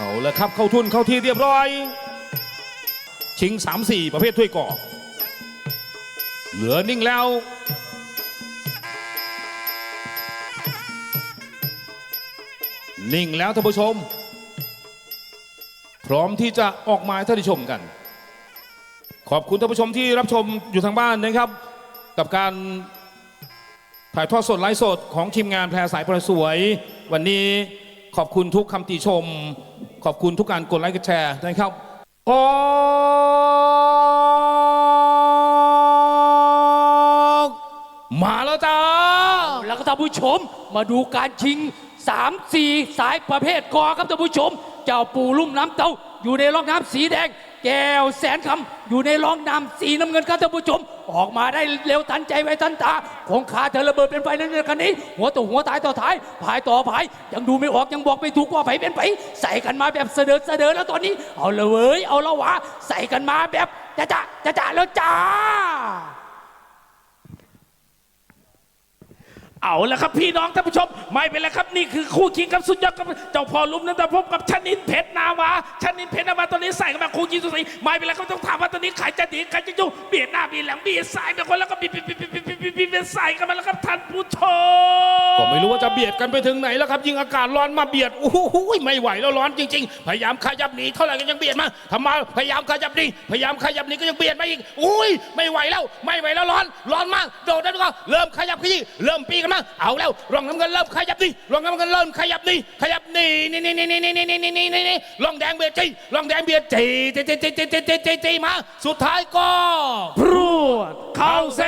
เอาละครับเข้าทุนเข้าที่เรียบร้อย ชิง 3 4 ประเภทถ้วยก่อเหลือนิ่งแล้ว นิ่งแล้วท่านผู้ชม พร้อมที่จะออกมาท่านได้ชมกัน ขอบคุณท่านผู้ชมที่รับชมอยู่ทางบ้านนะครับ กับการถ่ายทอดสดไลฟ์สดของทีมงานแพรสายประสวย วันนี้ขอบคุณทุกคำติชม ขอบคุณทุกการกดไลค์กดแชร์นะครับออกมาแล้วจ้าแล้วก็ท่านผู้ชมมาดูการชิง 3 4 สายประเภทกอครับท่านผู้ชม เจ้าปู่ลุ่มน้ำเต้า อยู่ในร่องน้ำสีแดง แก้วแสนคำอยู่ในร่องน้ำสีน้ำเงินครับท่านผู้ชม ออกมาได้เร็วทันใจไวทันตาของขาเธอระเบิดเป็นไฟในกันนี้ หัวต่อหัวตายต่อท้ายผายต่อผาย ยังดูไม่ออกยังบอกไม่ถูกว่าไผเป็นไผใส่กันมาแบบเสดอเสดอแล้วตอนนี้ เอาละเว้ยเอาละวะใส่กันมาแบบจะจะจะจะแล้วจ้า เอาละครับพี่น้องท่านผู้ชม ไม่เป็นไรครับนี่คือคู่คิงครับสุดยอดครับเจ้าพ่อลุ่มนั้นแต่พบกับชนินเพชรนาวาชนินเพชร คู่คิงสุดสีไม่เป็นไรก็ต้องถามว่าตอนนี้ใครจะดีใครจะยุ่งเบียดหน้าเบียดหลังเบียดซ้ายเป็นคนแล้วก็บีบบีบบีบบีบบีบบีบบีบบีบใส่กันมาแล้วครับท่านผู้ชมก็ไม่รู้ว่าจะเบียดกันไปถึงไหนแล้วครับ ยิ่งอากาศร้อนมาเบียดโอ้โหไม่ไหวแล้วร้อนจริง ๆ พยายามขยับหนีเท่าไหร่ก็ยังเบียดมาทำไมาพยายามขยับหนีพยายามขยับหนีก็ยังเบียดมาอีกอุ้ยไม่ไหวแล้วไม่ไหวแล้วร้อนร้อนมากโดดได้ก็เริ่มขยับขยี้เริ่มปีกันมาเอาแล้วรองน้ำเงินเริ่มขยับหนีรองน้ำเงินเริ่มขยับหนีขยับหนีนี่นี่นี่นี่นี่นี่นี่นี่นี่นี่รองแดงเบียดจีรองแดงเบียดจีตีตีตีตีตีตีตีตีมา สุดท้ายก็พรวดเข้าเส้น